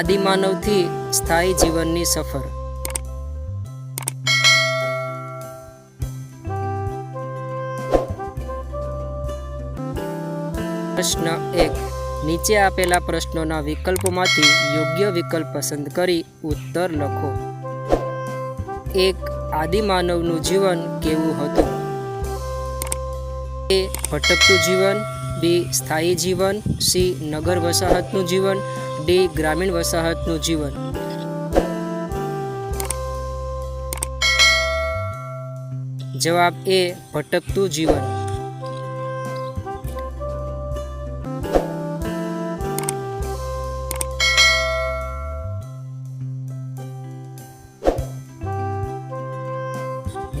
આદિમાનવથી સ્થાયી જીવનની સફર. પ્રશ્ન એક. નીચે આપેલા પ્રશ્નોના વિકલ્પોમાંથી યોગ્ય વિકલ્પ પસંદ કરી ઉત્તર લખો. એક. આદિમાનવનું જીવન કેવું હતું? એ. ભટકતું જીવન. બી. સ્થાયી જીવન. સી. નગર વસાહતનું જીવન. ડી ગ્રામીણ વસાહતનું જીવન. જવાબ એ, ભટકતું જીવન.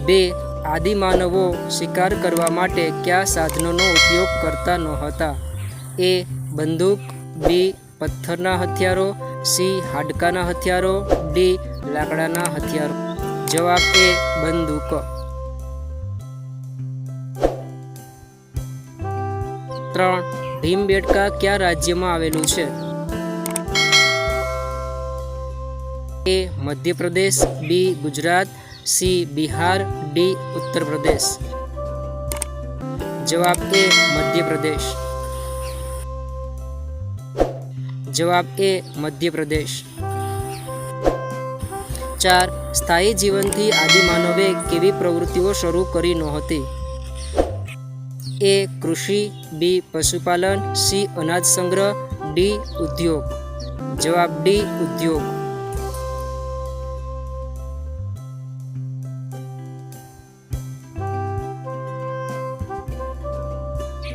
બે આદિમાનવો શિકાર કરવા માટે કયા સાધનોનો ઉપયોગ કરતા નહોતા? એ, બંદૂક, બી પથ્થરના હથિયારો, સી, હાડકાના હથિયારો, ડી, લાકડાના હથિયારો. જવાબ એ બંદૂક. ત્રણ ભીમબેટકા કયા રાજ્યમાં આવેલું છે? A, Madhya Pradesh, B, Gujarat, C, Bihar, D Uttar Pradesh જવાબ એ મધ્યપ્રદેશ. જવાબ એ મધ્યપ્રદેશ. ચાર, સ્થાયી જીવનથી આદિમાનવે કેવી પ્રવૃત્તિઓ શરૂ કરી નહોતી? એ, કૃષિ, બી, પશુપાલન, સી, અનાજ સંગ્રહ, ડી, ઉદ્યોગ. જવાબ ડી, ઉદ્યોગ.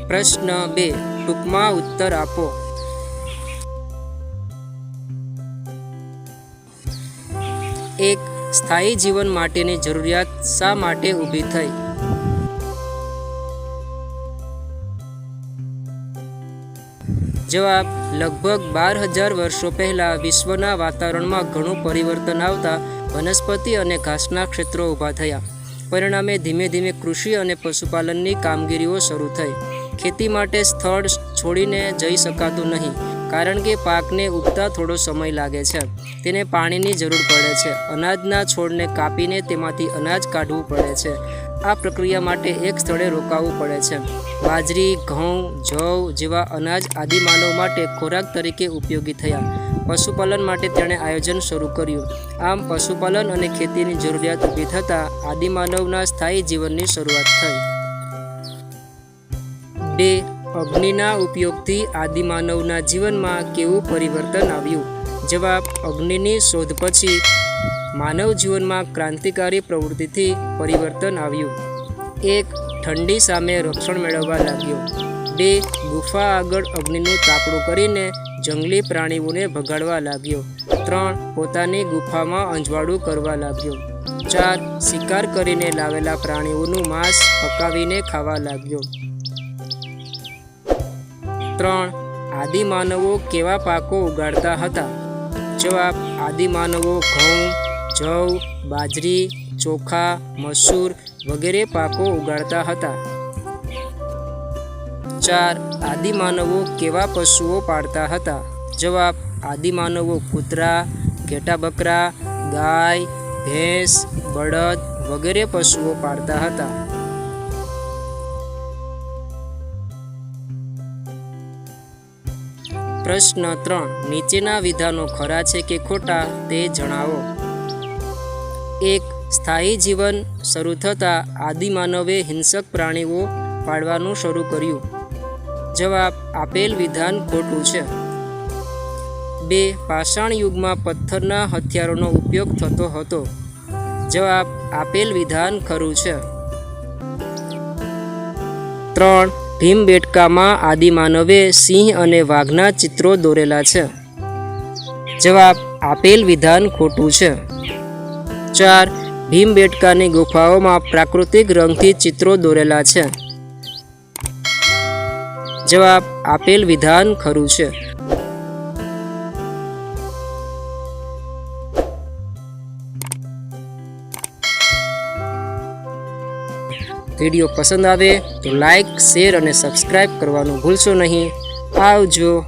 પ્રશ્ન બે, ટૂંકમાં ઉત્તર આપો. એક સ્થાયી જીવન માટેની જરૂરિયાત શા માટે ઊભી થઈ? જવાબ, લગભગ બાર હજાર વર્ષો પહેલાં વિશ્વના વાતાવરણમાં ઘણું પરિવર્તન આવતા વનસ્પતિ અને ઘાસના ક્ષેત્રો ઊભા થયા. પરિણામે ધીમે ધીમે કૃષિ અને પશુપાલનની કામગીરીઓ શરૂ થઈ. ખેતી માટે સ્થળ છોડીને જઈ શકાતું નહીં. કારણ કે પાકને ઉગતા થોડો સમય લાગે છે. તેને પાણીની જરૂર પડે છે. અનાજના છોડને કાપીને તેમાંથી અનાજ કાઢવું પડે છે. આ પ્રક્રિયા માટે એક સ્થળે રોકાવું પડે છે. બાજરી, ઘઉં, જવ જેવા અનાજ આદિમાનવ માટે ખોરાક તરીકે ઉપયોગી થયા. પશુપાલન માટે તેણે આયોજન શરૂ કર્યું. આમ પશુપાલન અને ખેતીની જરૂરિયાત ઊભી થતાં આદિમાનવના સ્થાયી જીવનની શરૂઆત થઈ. બે અગ્નિના ઉપયોગથી આદિમાનવના જીવનમાં કેવું પરિવર્તન આવ્યું? જવાબ, અગ્નિની શોધ પછી માનવ જીવનમાં ક્રાંતિકારી પ્રવૃત્તિથી પરિવર્તન આવ્યું. એક, ઠંડી સામે રક્ષણ મેળવવા લાગ્યો. બે, ગુફા આગળ અગ્નિનું તાપણું કરીને જંગલી પ્રાણીઓને ભગાડવા લાગ્યો. ત્રણ, પોતાની ગુફામાં અંજવાળું કરવા લાગ્યો. ચાર, શિકાર કરીને લાવેલા પ્રાણીઓનું માંસ પકાવીને ખાવા લાગ્યો. ત્રણ આદિમાનવો કેવા પાકો ઉગાડતા હતા? જવાબ, આદિમાનવો ઘઉં, જવ, બાજરી, ચોખા, મસૂર વગેરે પાકો ઉગાડતા હતા. ચાર આદિમાનવો કેવા પશુઓ પાળતા હતા? જવાબ, આદિમાનવો કૂતરા ઘેટા બકરા ગાય, ભેંસ, બળદ વગેરે પશુઓ પાળતા હતા. પ્રશ્ન ત્રણ. નીચેના વિધાનો ખરા છે કે ખોટા તે જણાવો. એક, સ્થાયી જીવન શરૂ થતાં આદિમાનવે હિંસક પ્રાણીઓ પાળવાનું શરૂ કર્યું. જવાબ, આપેલ વિધાન ખોટું છે. બે, પાષાણ યુગમાં પથ્થરના હથિયારોનો ઉપયોગ થતો હતો. જવાબ, આપેલ વિધાન ખરું છે. ત્રણ ભીમબેટકામાં આદિમાનવે સિંહ અને વાઘના ચિત્રો દોરેલા છે. જવાબ, આપેલ વિધાન ખોટું છે. ચાર, ભીમબેટકાની ગુફાઓમાં પ્રાકૃતિક રંગથી ચિત્રો દોરેલા છે. જવાબ, આપેલ વિધાન ખરું છે. વીડિયો પસંદ આવે તો લાઇક શેર અને સબસ્ક્રાઈબ કરવાનું ભૂલશો નહીં. આવજો.